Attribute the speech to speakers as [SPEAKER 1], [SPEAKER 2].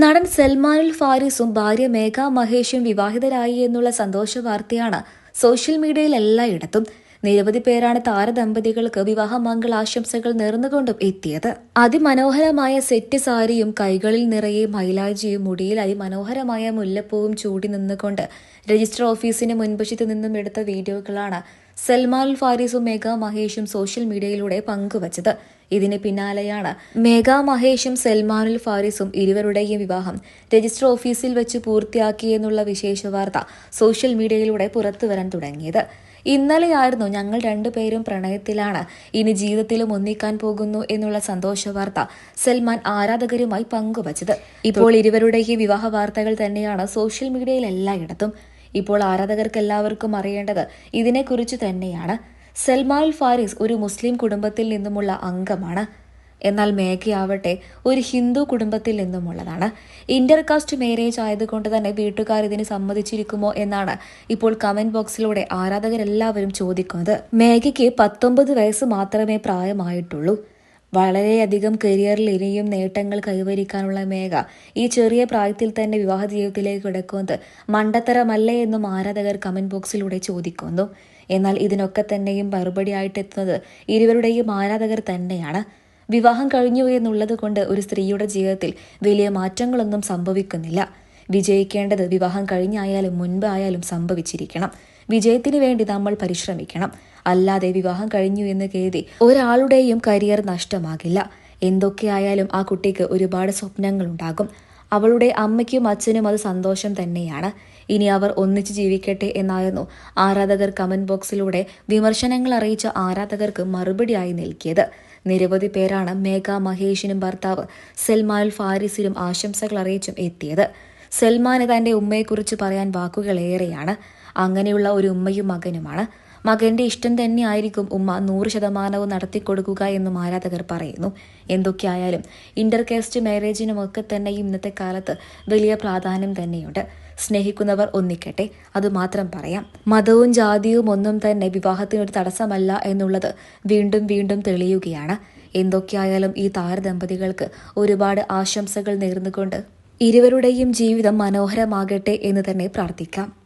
[SPEAKER 1] നടൻ സൽമാനുൽ ഫാരിസും ഭാര്യ മേഘ മഹേഷും വിവാഹിതരായി എന്നുള്ള സന്തോഷ വാർത്തയാണ് സോഷ്യൽ മീഡിയയിൽ എല്ലായിടത്തും. നിരവധി പേരാണ് താരദമ്പതികൾക്ക് വിവാഹ മംഗളാശംസകൾ നേർന്നുകൊണ്ടും എത്തിയത്. അതിമനോഹരമായ സെറ്റ് സാരിയും കൈകളിൽ നിറയെ മൈലാജിയും മുടിയിൽ അതിമനോഹരമായ മുല്ലപ്പൂവും ചൂടി നിന്നുകൊണ്ട് രജിസ്റ്റർ ഓഫീസിന് മുൻവശത്ത് നിന്നും എടുത്ത വീഡിയോകളാണ് സൽമാൻ ഫാരിസും മേഘ മഹേഷും സോഷ്യൽ മീഡിയയിലൂടെ പങ്കുവച്ചത്. ഇതിന് പിന്നാലെയാണ് മേഘ മഹേഷും സൽമാനുൽ ഫാരിസും ഇരുവരുടെയും വിവാഹം രജിസ്റ്റർ ഓഫീസിൽ വെച്ച് പൂർത്തിയാക്കിയെന്നുള്ള വിശേഷ വാർത്ത സോഷ്യൽ മീഡിയയിലൂടെ പുറത്തുവരാൻ തുടങ്ങിയത്. ഇന്നലെയായിരുന്നു ഞങ്ങൾ രണ്ടുപേരും പ്രണയത്തിലാണ്. ഇനി ജീവിതത്തിലും ഒന്നിക്കാൻ പോകുന്നു എന്നുള്ള സന്തോഷ വാർത്ത സൽമാൻ ആരാധകരുമായി പങ്കുവച്ചത്. ഇപ്പോൾ ഇരുവരുടെയും വിവാഹ വാർത്തകൾ തന്നെയാണ് സോഷ്യൽ മീഡിയയിൽ എല്ലായിടത്തും. ഇപ്പോൾ ആരാധകർക്ക് എല്ലാവർക്കും അറിയേണ്ടത് ഇതിനെക്കുറിച്ച് തന്നെയാണ്. സൽമാൻ ഫാരിസ് ഒരു മുസ്ലിം കുടുംബത്തിൽ നിന്നുമുള്ള അംഗമാണ്. എന്നാൽ മേഘയാവട്ടെ ഒരു ഹിന്ദു കുടുംബത്തിൽ നിന്നുമുള്ളതാണ്. ഇന്റർകാസ്റ്റ് മാരേജ് ആയതുകൊണ്ട് തന്നെ വീട്ടുകാർ ഇതിന് സമ്മതിച്ചിരിക്കുമോ എന്നാണ് ഇപ്പോൾ കമന്റ് ബോക്സിലൂടെ ആരാധകരെല്ലാവരും ചോദിക്കുന്നത്. മേഘയ്ക്ക് പത്തൊമ്പത് വയസ്സ് മാത്രമേ പ്രായമായിട്ടുള്ളൂ. വളരെയധികം കരിയറിൽ ഇനിയും നേട്ടങ്ങൾ കൈവരിക്കാനുള്ള മേഘ ഈ ചെറിയ പ്രായത്തിൽ തന്നെ വിവാഹ ജീവിതത്തിലേക്ക് കിടക്കുന്നത് മണ്ടത്തരമല്ലേ എന്നും ആരാധകർ കമന്റ് ബോക്സിലൂടെ ചോദിക്കുന്നു. എന്നാൽ ഇതിനൊക്കെ തന്നെയും മറുപടിയായിട്ട് എത്തുന്നത് ഇരുവരുടെയും ആരാധകർ തന്നെയാണ്. വിവാഹം കഴിഞ്ഞു എന്നുള്ളത് കൊണ്ട് ഒരു സ്ത്രീയുടെ ജീവിതത്തിൽ വലിയ മാറ്റങ്ങളൊന്നും സംഭവിക്കുന്നില്ല. വിജയിക്കേണ്ടത് വിവാഹം കഴിഞ്ഞായാലും മുൻപായാലും സംഭവിച്ചിരിക്കണം. വിജയത്തിന് വേണ്ടി നമ്മൾ പരിശ്രമിക്കണം. അല്ലാതെ വിവാഹം കഴിഞ്ഞു എന്ന് കരുതി ഒരാളുടെയും കരിയർ നഷ്ടമാകില്ല. എന്തൊക്കെയായാലും ആ കുട്ടിക്ക് ഒരുപാട് സ്വപ്നങ്ങൾ ഉണ്ടാകും അവളുടെ അമ്മയ്ക്കും അച്ഛനും അത് സന്തോഷം തന്നെയാണ്. ഇനി അവർ ഒന്നിച്ച് ജീവിക്കട്ടെ എന്നായിരുന്നു ആരാധകർ കമന്റ് ബോക്സിലൂടെ വിമർശനങ്ങൾ അറിയിച്ച ആരാധകർക്ക് മറുപടിയായി നൽകിയത്. നിരവധി പേരാണ് മേഘ മഹേഷിനും ഭർത്താവ് സൽമാൻ ഫാരിസിനും ആശംസകൾ അറിയിച്ചും എത്തിയത്. സൽമാന് തന്റെ ഉമ്മയെക്കുറിച്ച് പറയാൻ വാക്കുകളേറെയാണ്. അങ്ങനെയുള്ള ഒരു ഉമ്മയും മകനുമാണ്. മകന്റെ ഇഷ്ടം തന്നെയായിരിക്കും ഉമ്മ നൂറ് ശതമാനവും നടത്തിക്കൊടുക്കുക എന്നും ആരാധകർ പറയുന്നു. എന്തൊക്കെയായാലും ഇന്റർകാസ്റ്റ് മാരേജിനുമൊക്കെ തന്നെ ഇന്നത്തെ കാലത്ത് വലിയ പ്രാധാന്യം തന്നെയുണ്ട്. സ്നേഹിക്കുന്നവർ ഒന്നിക്കട്ടെ അത് മാത്രം പറയാം. മതവും ജാതിയും ഒന്നും തന്നെ വിവാഹത്തിനൊരു തടസ്സമല്ല എന്നുള്ളത് വീണ്ടും വീണ്ടും തെളിയുകയാണ്. എന്തൊക്കെയായാലും ഈ താരദമ്പതികൾക്ക് ഒരുപാട് ആശംസകൾ നേർന്നുകൊണ്ട് ഇരുവരുടെയും ജീവിതം മനോഹരമാകട്ടെ എന്ന് തന്നെ പ്രാർത്ഥിക്കാം.